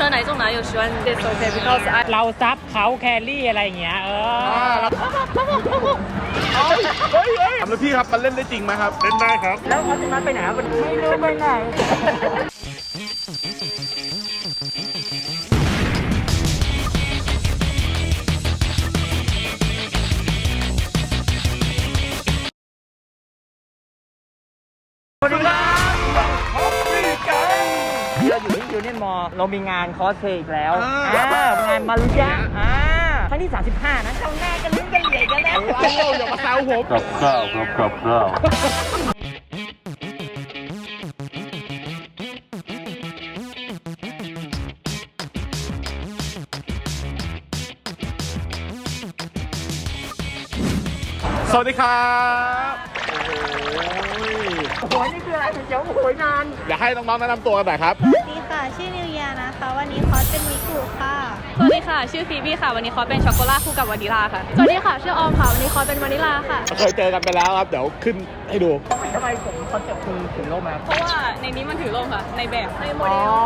车哪一种男友喜欢？It's because I เราซับเขาแครี่อะไรอย่างเงี้ย เออ ถามแล้วพี่ครับ มัเล่นได้จริงไหมครับ เล่นได้ครับ แล้วเขาจะมัดไปไหนครับไม่รู้ไปไหน เนียนมอลเรามีงานคอสเพลย์อีกแล้วอ่าอ่างานมารุยะอ่าครั้งที่ 35 นะเข้าหน้ากันลิ้นกันเหลี่ยกันแล้วโอ้อย่ามาแซวผมกับข้าวครับกับข้าวสวัสดีครับโอ้โหนี่คืออะไรถึงจะโอ้โหงาน อยากให้น้องๆแนะนำตัวกันหน่อยครับ สวัสดีค่ะ ชื่อนิ วยานะคะวันนี้คอสเป็นมิกุค่ะ สวัสดีค่ะ ชื่อฟีบี้ค่ะ วันนี้ขอเป็นช็อกโกแลตคู่กับวานิลาค่ะ สวัสดีค่ะ ชื่อออมค่ะ วันนี้ขอเป็นวานิลาค่ะ เคยเจอกันไปแล้วครับ เดี๋ยวขึ้นให้ดูทำไมผมคอนเซ็ปต์คุณถึงโลกมาเพราะว่าในนี้มันถือร่มค่ะ ในแบบ ในโมเดลอ๋อ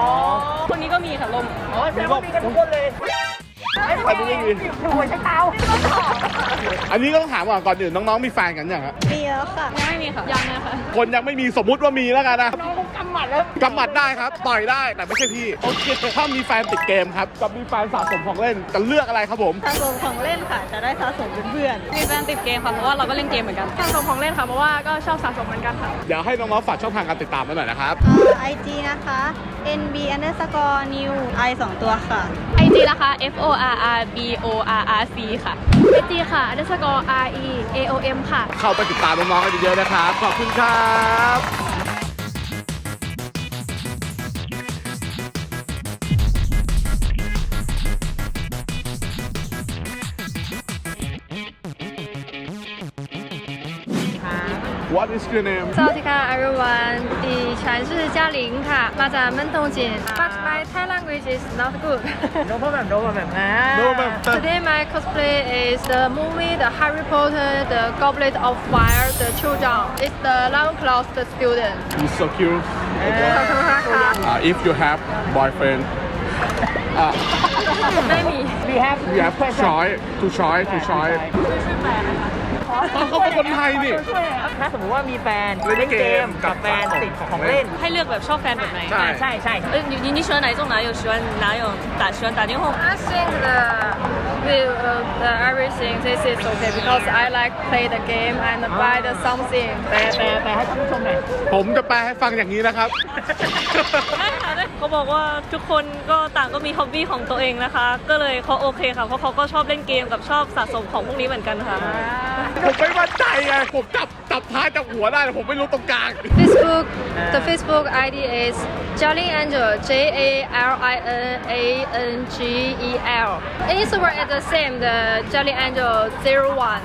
คนนี้ก็มีค่ะร่มอ๋อแสดงว่ามีกันทุกคนเลยอันนี้ยังมีหัวใช้เท้าอันนี้ก็ต้องถามก่อนก่อนอื่นน้องๆมีแฟนกันยังครับมีแล้วค่ะยังไม่มีค่ะยังนะคะคนยังไม่มีสมมุติว่ามีแล้วกันนะน้องคงกำ หมัดแล้วกำหมัดได้ครับ ต่อยได้แต่ไม่ใช่พี่โอเคถ้ามีแฟนติดเกมครับกับมีแฟนสะสมของเล่นจะเลือกอะไรครับผมสะสมของเล่นค่ะ จะได้สะสมเป็นเพื่อนมีแฟนติดเกมค่ะเพราะว่าเราก็เล่นเกมเหมือนกันสะสมของเล่นค่ะเพราะว่าก็ชอบสะสมเหมือนกันค่ะเดี๋ยวให้น้องๆฝากช่องทางการติดตามไว้หน่อยนะครับไอจีนะคะ nb underscore new i สองตัวค่ะ IG นะคะ F O R R B O R R C ค่ะ IG ค่ะ underscore R E A O M ค่ะ เข้าไปติดตามน้องๆกันเยอะๆนะครับ ขอบคุณครับ What is your name สวัสดีค่ะ everyone ดิฉันชื่อ嘉玲ค่ะมาจากเมืองตงจิน but my Thai language is not good โน้ตแบบโน้ตแบบนะ No แบบ Today my cosplay is the movie The Harry Potter The Goblet of Fire The Children It's the Ravenclaw the student You so cute ขอบคุณมากค่ะ uh, If you have boyfriend uh, ไม่มี We have you have choice to choice to choice เขาเป็นคนไทยนี่ ช่วยครับถ้าสมมติว่ามีแฟนเล่นเกมกับแฟนติดของเล่น ให้เลือกแบบชอบแฟนแบบไหน ใช่ อ่าใช่ใช่ 呃，你你你喜欢哪一种？哪有喜欢哪有打喜欢打电话？I think the with uh, the everything this is okay because I like play the game and buy the something. แปลแปลแปลให้ท่านผู้ชมหน่อยผมจะแปลให้ฟังอย่างนี้นะครับได้ค่ะได้เขาบอกว่าทุกคนก็ต่างก็มีฮ็อบบี้ของตัวเองนะคะ ก็เลยเขาโอเคค่ะเพราะเขาก็ชอบเล่นเกมกับชอบสะสมของพวกนี้เหมือนกันค่ะ ผมไม่มั่นใจไงผมจับจับท้ายจับหัวได้แต่ผมไม่รู้ตรงกลาง Facebook The Facebook ID is Jolly Angel, J A L I N A N G E L. Instagram is the same, the Jolly Angel 01.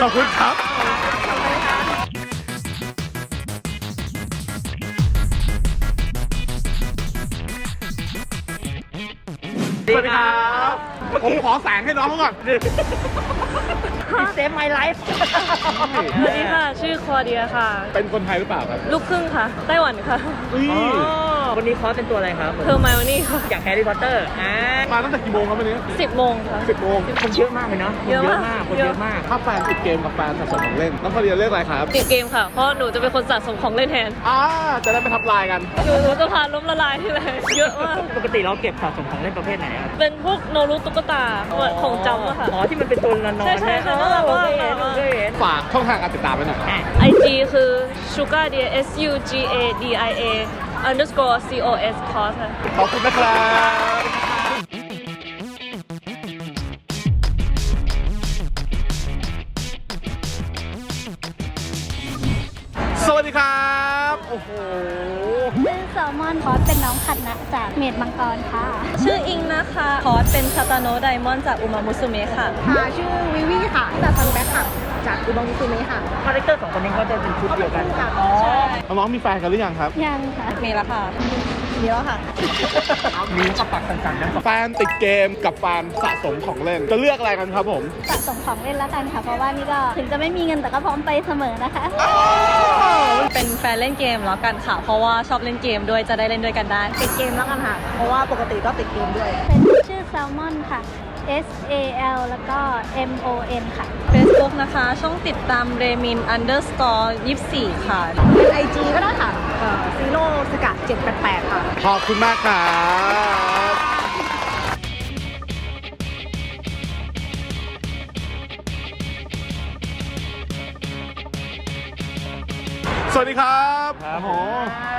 ขอบคุณครับ สวัสดีครั ผมขอแสงให้น้องเขาก่อนเซฟไมไลฟ์สวัสดีค่ะ ชื่อคอเดียค่ะ เป็นคนไทยหรือเปล่าครับ ลูกครึ่งค่ะ ไต้หวันค่ะ อุ้ย วันนี้คอสเป็นตัวอะไรครับผมเทอร์ไมโอนี่ค่ะอยากแฮร์รี่พอตเตอร์อ่ามาตั้งแต่กี่โมงครับวันนี้10โมงค่ะสิบโมงคนเยอะมากเลยเนาะคนเยอะมากคนเยอะมากถ้าแฟนติดเกมกับแฟนสะสมของเล่นน้องเขาเรียนเรื่องอะไรครับติดเกมค่ะเพราะหนูจะเป็นคนสะสมของเล่นแทนอ่าจะได้ไปทับลายกันหนูหนูจะพาล้มละลายที่ไหนเยอะมากปกติเราเก็บสะสมของเล่นประเภทไหนครับเป็นพวกโนรุตุ๊กตาของจำอะค่ะอ๋อที่มันเป็นตัวนอนๆใช่ใช่ใช่น่ารักเคมากยเห็นเคยเห็นฝากช่องทางการติดตามไว้หน่อยอะ IG คือ sugar d s u g a d i a underscore c o s cos ค่ะ ขอบคุณนะครับสวัสดีครับ โอ้โห ชื่อแซลมอนคอสเป็นน้องขัดนะจากเมดมังกรค่ะ ชื่ออิงนะคะ คอร์สเป็นซาตาโนไดมอนจากอุมามุสุเมะค่ะ ค่ะ ชื่อวิวีค่ะจากซันแบ็คค่ะ จากอุบงคุเมะค่ะคาแรคเตอร์สองคนนี้เขาจะเป็นชุดเดียวกันค่ะอ๋อน้องๆมีแฟนกันหรือยังครับ ยังค่ะ มีแล้วค่ะเยอะค่ะ มีกับปักสั่นๆนะแฟนติดเกมกับแฟนสะสมของเล่น จะเลือกอะไรกันครับผมสะสมของเล่นแล้วกันค่ะ เพราะว่านี่ก็ถึงจะไม่มีเงินแต่ก็พร้อมไปเสมอนะคะ เป็นแฟนเล่นเกมแล้วกันค่ะ เพราะว่าชอบเล่นเกมด้วยจะได้เล่นด้วยกันได้ ติดเกมแล้วกันค่ะ เพราะว่าปกติก็ติดเกมด้วย เป็นชื่อแซลมอนค่ะ S A L แล้วก็ M O N ค่ะ Facebook นะคะ ช่องติดตามเรมิน underscore 24 ค่ะเป็น IG ก็ได้ค่ะซีโร่สกัด788 ค่ะ ขอบคุณมากครับสวัสดีครับ ครับโอ้โห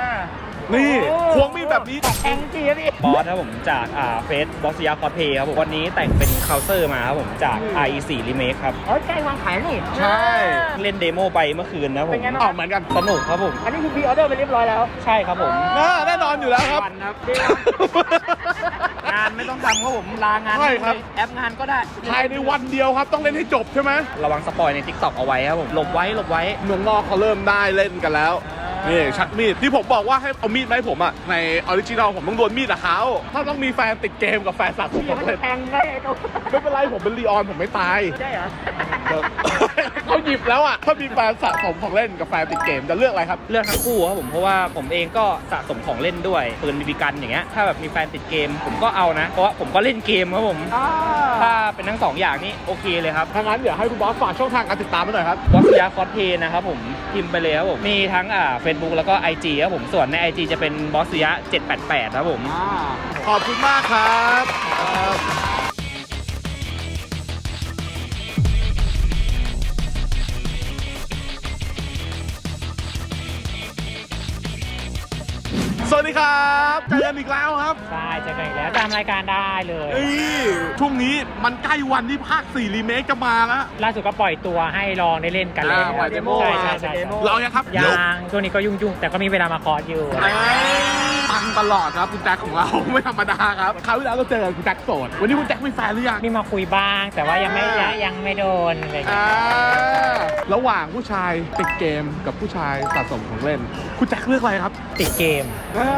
นี่ควงมีดแบบนี้แองจี้พี่บอสครับผมจากอ่าเฟสบอสยาคอเพย์ครับผมวันนี้แต่งเป็นเคาน์เตอร์มาครับผมจาก RE4 Remake ครับเอ้ยใกล้วางขายนี่ใช่เล่นเดโมไปเมื่อคืนนะผเป็มนไงบ้าง ออกเหมือนกัน สนุกครับผม อันนี้คือพรีออเดอร์ไปเรียบร้อยแล้วใช่ครับผม น่าแน่นอนอยู่แล้วครับ วันครับงานไม่ต้องทำครับผมลางานใช่ครับ แอปงานก็ได้ภายในวันเดียวครับต้องเล่นให้จบใช่ไหมระวังสปอยใน TikTok เอาไว้ครับผมหลบไว้หลบไว้เมืองนอกเขาเริ่มได้เล่นกันแล้ว นี่ชักมีดที่ผมบอกว่าให้เอามีดมาให้ผมอะในออริจินอลผมต้องโดนมีดกับเขาถ้าต้องมีแฟนติดเกมกับแฟนสะสมเดี๋ยวขมัอนงเล่นแทงได้ไอ้ตัวไม่เป็นไรผมเป็นลีออนผมไม่ตายใช่เหรอ เขาหยิบแล้วอะถ้ามีแฟนสะสมของเล่นกับแฟนติดเกมจะเลือกอะไรครับ เลือกทั้งคู่ครับผมเพราะว่าผมเองก็สะสมของเล่นด้วยปืนบีบีกันอย่างเงี้ยถ้าแบบมีแฟนติดเกม ผมก็เอานะ เพราะว่าผมก็เล่นเกมครับผม ถ้าเป็นทั้งสองอย่างนี้โอเคเลยครับ ถ้างั้นเดี๋ยวให้คุณบอสฝากช่องทางการติดตามไปหน่อยครับวัสยาคอสเพย์นะครับผมพิมพ์ไปเลยครับผมมีทั้งอ่าเฟซบุ๊กแล้วก็ IG ครับผมส่วนใน IG จะเป็นบอสยะ788ครับผม ขอบคุณมากครับ สวัสดีครับเจอกันอีกแล้วครับใช่เจะกันอีกแล้วตามรายการได้เลยเอ้ยช่วงนี้มันใกล้วันที่ภาค 4 รีเมคจะมาแล้ว ล่าสุดก็ปล่อยตัวให้ลองได้เล่นกันเลยอ่าปล่อยเดโม ใช่ใช่ใช่เรายังครับ ยัง ช่วงนี้ก็ยุ่งๆ แต่ก็มีเวลามาคอร์สอยู่ เอ้ยปัง ตลอดครับคุณแจ็คของเราไม่ธรรมดาครับคราวที่แล้วเราเจอกันคุณแจ็คโสด วันนี้คุณแจ็คมีแฟนหรือยัง มีมาคุยบ้าง แต่ว่ายังไม่อ่า ยังไม่โดนอะไรอย่างเงี้อ่ายระหว่างผู้ชายติดเกมกับผู้ชายสะสมของเล่น คุณแจ็คเลือกอะไรครับติดเกม อ่า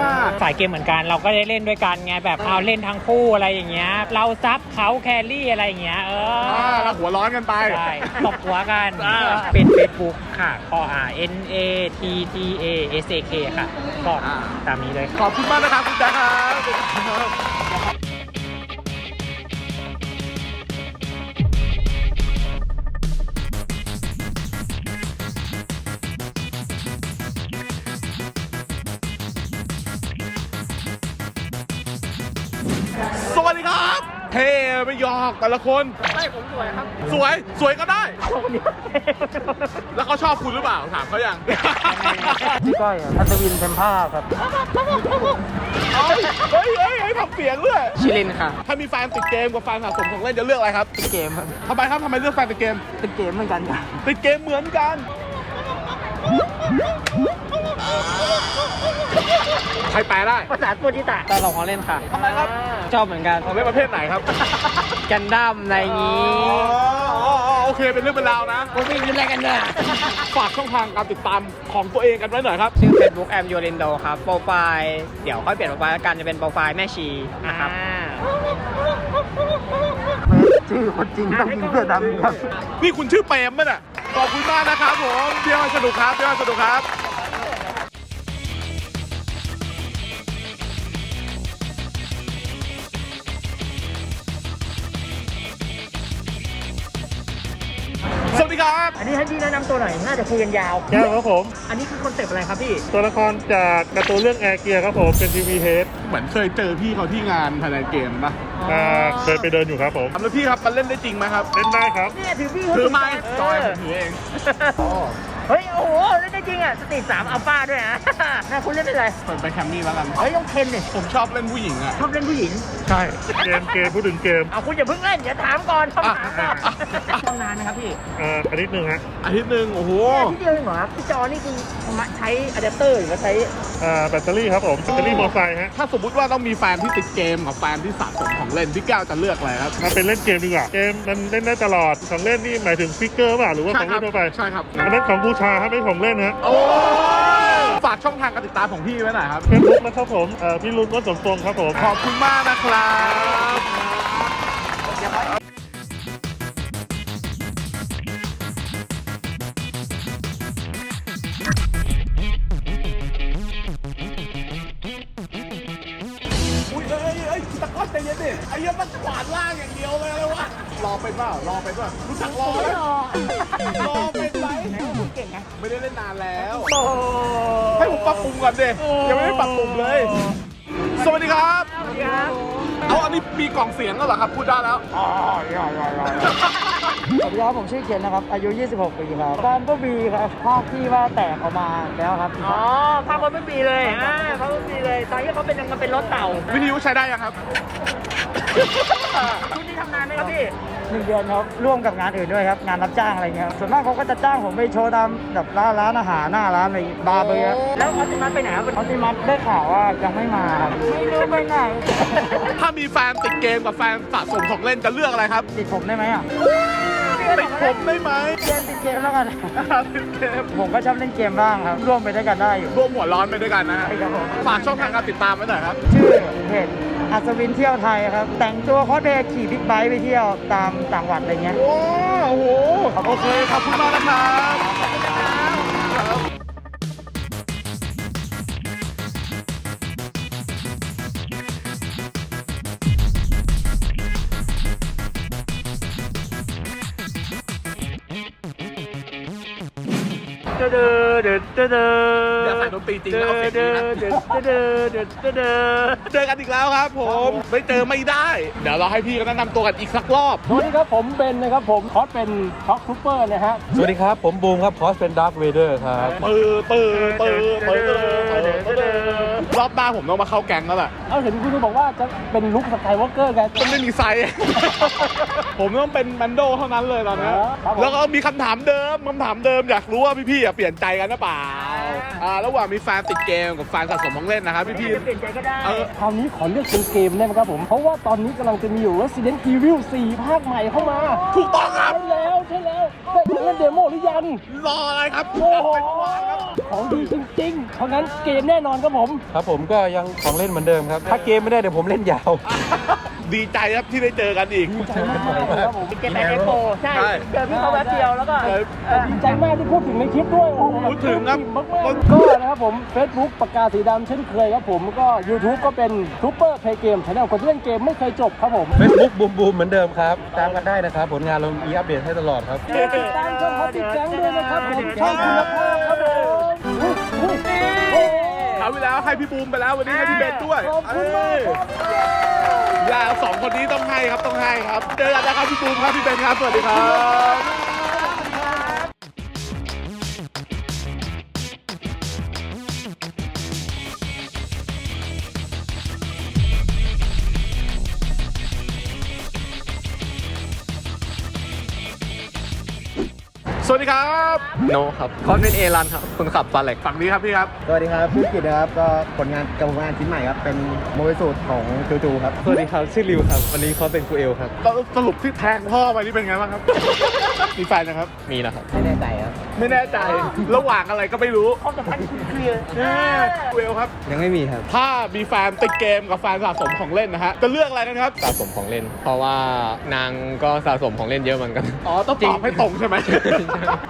สายเกมเหมือนกันเราก็ได้เล่นด้วยกันไงแบบเอาเล่นทั้งคู่อะไรอย่างเงี้ย เราซับเขาแครี่อะไรอย่างเงี้ยเอออ่าแล้วหัวร้อนกันไป ใช่ตบหัวกันอ่า เป็น Facebook ค่ะก็ R N A T T A S A K ค่ะก็อ่าตามนี้เลยขอบคุณมากนะครับคุณแจ็คครับ เท่ไม่ยอกแต่ละคนใช่ผมสวยครับ สวยสวยก็ได้ แล้วเขาชอบคุณหรือเปล่าถามเขายังพี่ก้อยอัศวินเทมผ้าครับเฮ้ยเฮ้ยเฮ้ยเฮ้ยทำเสียงด้วยชิลินค่ะ ถ้ามีแฟนติดเกมกับแฟนสะสมของเล่นจะเลือกอะไรครับติดเกมครับทำไมครับทำไมเลือกแฟนติดเกมติดเกมเหมือนกันค่ะติดเกมเหมือนกันใครแปลได้ภาษาปูจิตะตลกของเล่นค่ะ ทำไมครับ ชอบเหมือนกันของเล่นประเภทไหนครับกันดั้มอะไรอย่างอ๋องี้อ๋ออ๋อโอเคเป็นเรื่องเป็นราวนะ พวกพี่คิดอะไรกันเนี่ยฝากช่องทางการติดตามของตัวเองกันไว้หน่อยครับ ชื่อ Facebook แอมยูรินโดครับ โปรไฟล์ เดี๋ยวค่อยเปลี่ยนโปรไฟล์แล้วกันจะเป็นโปรไฟล์แม่ชีนะครับ ชื่อคนจริงต้องยิงเสื้อดำครับ นี่คุณชื่อเปรมมั้ยน่ะขอบคุณมากนะครับผมเที่ยวให้สนุกครับเที่ยวให้สนุกครับ ครับ อันนี้ให้พี่แนะนำตัวหน่อย น่าจะคุยกันยาวใช่ครับผม อันนี้คือคอนเซปต์อะไรครับพี่ ตัวละครจากการ์ตูนเรื่องแอร์เกียครับผม เป็นทีวีเฮดเหมือนเคยเจอพี่เขาที่งานภายในเกมปะอ่าเคยไปเดินอยู่ครับผมแล้วพี่ครับมันเล่นได้จริงไหมครับ เล่นได้ครับ เนี่ยถือพี่ถือไม้เจอยผมถือเอง เฮ้ย โอ้โหเล่นได้ จริงอะสตรีทสามอัลฟาด้วยนะน่าคุณเล่นเป็นไรเปิดไปแคมมี่แล้วกันเฮ้ยต้องเคนดิผมชอบเล่นผู้หญิงอะชอบเล่นผู้หญิง ใช่ เกมเกมพูดถึงเกมเอาคุณอย่าเพิ่งเล่นอย่าถามก่อนคำถามก่อนอะอะทำนานไหมครับพี่อ่าอาทิตย์หนึ่งฮะอาทิตย์หนึ่งโอ้โหที่เดียวเองเหรอครับที่จอนี่คือมาใช้อะแดปเตอร์หรือว่าใช้อ่าแบตเตอรี่ครับผมแบตเตอรี่มอไซค์ฮะถ้าสมมุติว่าต้องมีแฟนที่ติดเกมกับแฟนที่สะสมของเล่นพี่แก้วจะเลือกอะไรครับมาเป็นเล่นเกมดีกว่าเกมมันเล่นได้ตลอดของเล่นนี่หมายถึงฟิกเกอร์ป่ะหรือว่าของเล่นทั่วไปใช่ครับอันนั้นของบูชาครับไม่ของเล่นฮะโอ้ยฝากช่องทางการติดตามของพี่ไว้หน่อยครับ เฟซบุ๊กนะครับผมเอ่อพี่รุนวัดสมทรงครับผม ขอบคุณมากนะครับ อุ้ยเอ้ยเอ้ยตะก้อนใจเย็นดิไอ้เหี้ยังมันขวานล่างอย่างเดียวเลยเลยวะรอเป็นเปล่ารอเป็นเปล่ารู้จักรอไหมรอเป็นไหม เก่งไงไม่ได้เล่นนานแล้ว ให้ผมปรับปรุงก่อนดิยังไม่ได้ปรับปรุงเลย สวัสดีครับ สวัสดีครับ เอาอันนี้มีกล่องเสียงแล้วเหรอครับ พูดได้แล้วอ๋อสวัสดีครับผมชื่อเคนนะครับ อายุ 26 ปีครับบ้านก็มีครับภาคที่ว่าแตกออกมาแล้วครับอ๋อภาพรถไม่มีเลยอ่าภาพรถไม่มีเลย ตอนที่เขาเป็นยังเป็นรถเต่าวิทยุใช้ได้ยังครับ ชุดนี้ทำนานไหมครับพี่ หนึ่งเดือนครับร่วมกับงานอื่นด้วยครับ งานรับจ้างอะไรเงี้ยครับส่วนมากเขาก็จะจ้างผมไปโชว์ตามแบบร้านร้านอาหารหน้าร้านอะไรบาร์เบอร์ครับแล้วออติมัสไปไหนครับออติมัสได้ข่าวว่ายังไม่มาครับไม่รู้ไปไหนถ้ามีแฟนติดเกมกับแฟนสะสมของเล่นจะเลือกอะไรครับติดผมได้ไหมอะติดผมได้ไหมเกมติดเกมแล้วกันติดเกมผมก็ชอบเล่นเกมบ้างครับร่วมไปด้วยกันได้อยู่ร่วมหัวร้อนไปด้วยกันนะฮะใช่ครับผมฝากช่องทางการติดตามไว้หน่อยครับชื่อเพจ อัศวินเที่ยวไทยครับ แต่งตัวคอสเพลย์ขี่บิ๊กไบค์ไปเที่ยวตามต่างจังหวัดอะไรเงี้ย โอ้โห โอเค ขอบคุณมากนะครับ เด้อเด้อเด้อเด้อเด้ออย่าใส่ดนตรีจริงแล้วเอาเสียงนี้นะ เด้อเด้อเด้อเด้อเด้อเจอกันอีกแล้วครับผมไม่เจอไม่ได้ เดี๋ยวเราให้พี่ก็แนะนำตัวกันอีกสักรอบ สวัสดีครับผมเบนนะครับผมคอสเป็นท็อกทูเปอร์นะฮะสวัสดีครับ ผมบูมครับคอสเป็นดาร์คเวเดอร์ครับ ปือปือปือปือปือ รอบหน้าผมต้องมาเข้าแก๊งแล้วแหละเอาเห็นคุณบอกว่าจะเป็นลุคสกายวอล์กเกอร์กันมันไม่มีไซส์ ผมต้องเป็นแมนโดเท่านั้นเลยตอนนี้ครับผมแล้วก็มีคำถามเดิมคำถามเดิมอยากรู้ว่าพี่ๆอะเปลี่ยนใจกันหรือเปล่าอ่าระหว่างมีแฟนติดเกมกับแฟนสะสมของเล่นนะครับพี่ๆเปลี่ยนใจก็ได้เออ คราวนี้ขอเลือกเป็นเกมได้ไหมครับผม เพราะว่าตอนนี้กำลังจะมีอยู่ Resident Evil 4 ภาคใหม่เข้ามาถูกต้องครับ ใช่แล้วใช่แล้วได้เล่นเดโมหรือยัง รออะไรครับโอ้โห ของดีจริงๆเพราะงั้นเกมแน่นอนครับผม ครับผมก็ยังของเล่นเหมือนเดิมครับ ถ้าเกมไม่ได้เดี๋ยวผมเล่นยาว ดีใจครับที่ได้เจอกันอีกเกมแอนเอ็กโปใช่ ใช่ เจอพี่เขาแวบเดียวแล้วก็เออเออ ดีใจมากที่พูดถึงในคลิปด้วยโอ้โหพูดถึงครับมากๆก็นะครับผม Facebook ปากกาสีดำเช่นเคยครับผมก็ YouTube ก็เป็น Super Play Game ช anel คนที่เล่นเกมไม่เคยจบครับผม Facebook บูมบูมเหมือนเดิมครับ ตามกันได้นะครับ ผลงานเรามีอัปเดตให้ตลอดครับ ติดตามช่องฮอตติดแจ้งด้วยนะครับผมช่องคุณภาพาวที่แล้วให้พี่บูมไปแล้ววันนี้ให้พี่เบนด้วยขอบคุณมากครับยาสองคนนี้ต้องให้ครับต้องให้ครับเจอกันนะครับพี่บูมครับพี่เบนครับสวัสดีครับสวัสดีครับ โนครับคอนเป็นเอรันครับคนขับฟาเล็กฝั่งนี้ครับพี่ครับ สวัสดีครับชื่อกิตนะครับก็ผลงานกับผลงานชิ้นใหม่ครับเป็นโมบิสูตรของจูจูครับสวัสดีครับชื่อริวครับ วันนี้เขาเป็นครูเอลครับสรุปที่แทงพ่อไปนี่เป็นไงบ้างครับมีแฟนนะครับ มีนะครับ ไม่แน่ใจครับไม่แน่ใจระหว่างอะไรก็ไม่รู้ความสัมพันธ์เคลียร์เวลครับ ยังไม่มีครับ ถ้ามีแฟนติดเกมกับแฟนสะสมของเล่นนะฮะจะเลือกอะไรกันครับ สะสมของเล่น เพราะว่านางก็สะสมของเล่นเยอะเหมือนกัน อ๋อต้องตอบให้ตรงใช่ไหม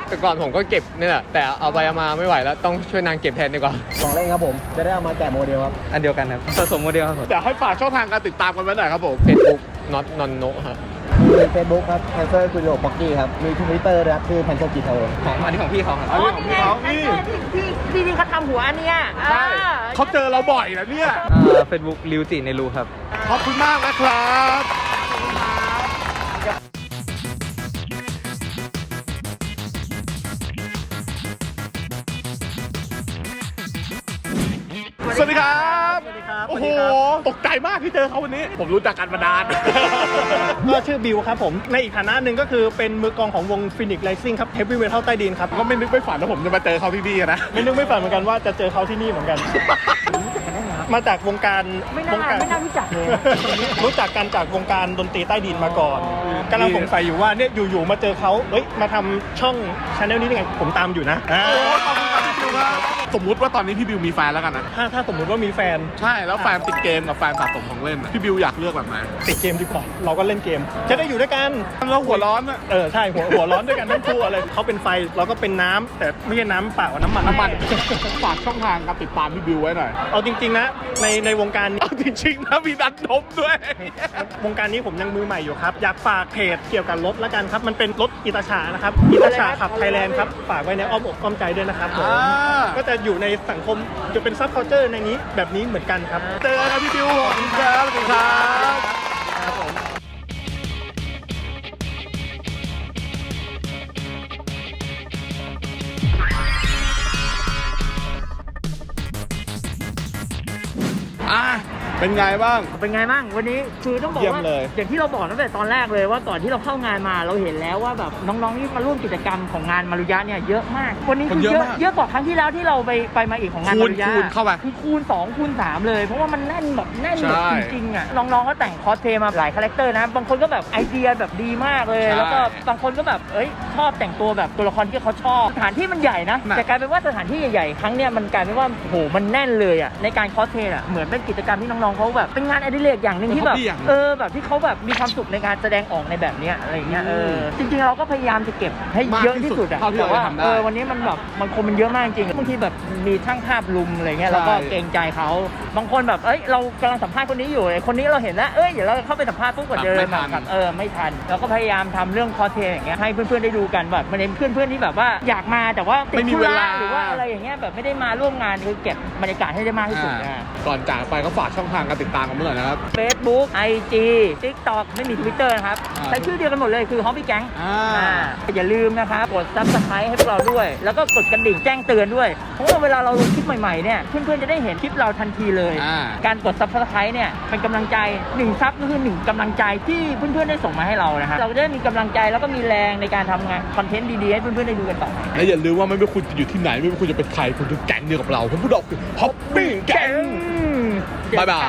แต่ก่อนผมก็เก็บนี่แหละแต่เอาไปเอามาไม่ไหวแล้วต้องช่วยนางเก็บแทนดีกว่าของเล่นครับผมจะได้เอามาแกะโมเดลครับอันเดียวกันครับสะสมโมเดลครับอยากให้ฝากช่องทางการติดตามกันไว้หน่อยครับผมเฟซบุ๊ก not non no ครับ มี Facebook ครับ Cancer Studio p o c k y ครับ มีทวิตเตอร์ด้วยครับชื่อ Cancer g i t a r ของอันนี้ของพี่เขาครับอันนี้ของพี่เขานี่ที่ที่จริงเขาทำหัวอันเนี้ยใช่เขาเจอเราบ่อยนะเนี่ยเฟซบุ๊กริวจิในรูครับ ขอบคุณมากนะครับสวัสดีครับสวัสดีครับโอ้โห ตกใจมากที่เจอเขาวันนี้ ผมรู้จักกันมานาน ก็ชื่อบิวครับผมในอีกฐานะหนึ่งก็คือเป็นมือกลองของวง Phoenix Rising ครับ Heavy Metal ใต้ดินครับก็ไม่นึกไม่ฝันว่าผมจะมาเจอเขาที่นี่นะ ไม่นึกไม่ฝันเหมือนกันว่าจะเจอเขาที่นี่เหมือนกัน มาจากวงการไม่น่าวงการไม่น่ารู้จักเลย รู้จักกันจากวงการดนตรีใต้ดินมาก่อนกำลังสงสัยอยู่ว่าเนี่ยอยู่ๆมาเจอเขาเฮ้ยมาทำช่องช anel นี้ได้ไงผมตามอยู่นะอ่าโอ้ขอบคุณครับพี่คิวครับ สมมุติว่าตอนนี้พี่บิวมีแฟนแล้วกันนะ ถ้าถ้าสมมุติว่ามีแฟน ใช่แล้วแฟนติดเกมกับแฟนสะสมของเล่นอะพี่บิวอยากเลือกแบบไหนติดเกมดีกว่า เราก็เล่นเกม จะได้อยู่ด้วยกัน แล้วหัวร้อนอะเออใช่หัวหัวร้อนด้วยกันทั้งคู่อะไรเขาเป็นไฟเราก็เป็นน้ำแต่ไม่ใช่น้ำเปล่าน้ำมันน้ำมันฝากช่องทางการติดตามพี่บิวไว้หน่อย เอาจริง ๆ นะ ในในวงการนี้ เอาจริงๆนะมีดันทบด้วย วงการนี้ผมยังมือใหม่อยู่ครับ อยากฝากเพจเกี่ยวกับรถละกันครับ มันเป็นรถอิตาชานะครับอิตาชาขับไทยแลนด์ครับฝากไว้ในอ้อมอกอ้อมใจด้วยนะครับผมอ่า ก็จะอยู่ในสังคมจะเป็นซับเคาเจอร์ในนี้แบบนี้เหมือนกันครับ เจอกันพี่บิวขอบคุณครับสวัสดีครับครับ เป็นไงบ้าง เป็นไงบ้างวันนี้คือต้องบอกเยี่ยมว่าเลย อย่างที่เราบอกตั้งแต่ตอนแรกเลยว่าก่อนที่เราเข้างานมาเราเห็นแล้วว่าแบบน้องๆที่มาร่วมกิจกรรมของงานมารุยะเนี่ยเยอะมาก วันนี้คือคนเยเยอะอะมากเยอะกว่าครั้งที่แล้วที่เราไปไปมาอีกของงานคูมาณรุยะคูณเข้าไปคือคูณ2คูณ3เลย เพราะว่ามันแน่นแบบแน่นแบบใช่จริงๆอะน้องๆก็แต่งคอสเพลย์มาหลายคาแรคเตอร์นะบางคนก็แบบไอเดียแบบดีมากเลย ใช่แล้วก็บางคนก็แบบเอ้ยชอบแต่งตัวแบบตัวละครที่เขาชอบสถานที่มันใหญ่นะน่ะ แต่กลายเป็นว่าสถานที่ใหญ่ๆครั้งเนี้ยมันกลายเป็นว่าโหมันแน่นเลยอะในการคอสเพลย์อะเหมือนเป็นกิจกรรมที่น้องๆเขาแบบเป็นงานอดิเรกอย่างหนึ่งที่แบบเป็น hobby อย่างหนึ่ง เออแบบที่เขาแบบมีความสุขในการแสดงออกในแบบเนี้ยอะไรอย่างเงี้ยเออจริงๆเราก็พยายามจะเก็บให้มากเยอะที่สุดอะเท่าที่แต่เราว่าจะทำได้เออวันนี้มันแบบมันคนมันเยอะมากจริงบางทีแบบมีช่างภาพลุมอะไรเงี้ยใช่เราก็เกรงใจเขาบางคนแบบเอ้ยเรากำลังสัมภาษณ์คนนี้อยู่ไอ้คนนี้เราเห็นแล้วเอ้ยเดี๋ยวเราเข้าไปสัมภาษณ์ปุ๊บกว่าเดิไม่มทันกับ เออไม่ทันเราก็พยายามทำเรื่องคอสเพลย์อย่างเงี้ยให้เพื่อนๆได้ดูกันแบบมันเป็นเพื่อนๆที่แบบว่าอยากมาแต่ว่าติดไม่มีธุเวระลาหรือว่าอะไรอย่างเงี้ยแบบไม่ได้มาร่วมงานคือเก็บบรรยากาศให้ได้มากที่สุดอ่านะ ก่อนจากไปก็ฝากช่องทางการติดตามกันเมื่อไหร่อยนะครับ Facebook IG TikTok ไม่มี Twitter นะครับอ่า ใช้ชื่อเดียวกันหมดเลยคือ Hobby Gang อ่า อ่าอย่าลืมนะครับ กด Subscribe ให้พวกเราด้วย แล้วก็กดกระดิ่งแจ้งเตือนด้วย เพราะว่าเวลาเราลงคลิปใหม่ ๆ เนี่ย เพื่อน ๆ จะได้เห็นคลิปเราทันทีเลย อ่า การกด Subscribe เนี่ย เป็นกำลังใจ1ซับก็คือ1กำลังใจที่เพื่อนๆได้ส่งมาให้เรานะครับเราจะได้มีกำลังใจแล้วก็มีแรงในการทำงานคอนเทนต์ดีๆให้เพื่อนๆได้ดูกันต่อและอย่าลืมว่าไม่ว่าคุณจะอยู่ที่ไหน ไม่ว่าคุณจะเป็นใครคุณคือแก๊งเดียวกับเราผมพูดออกคือฮอปปี้แก๊ง บ๊า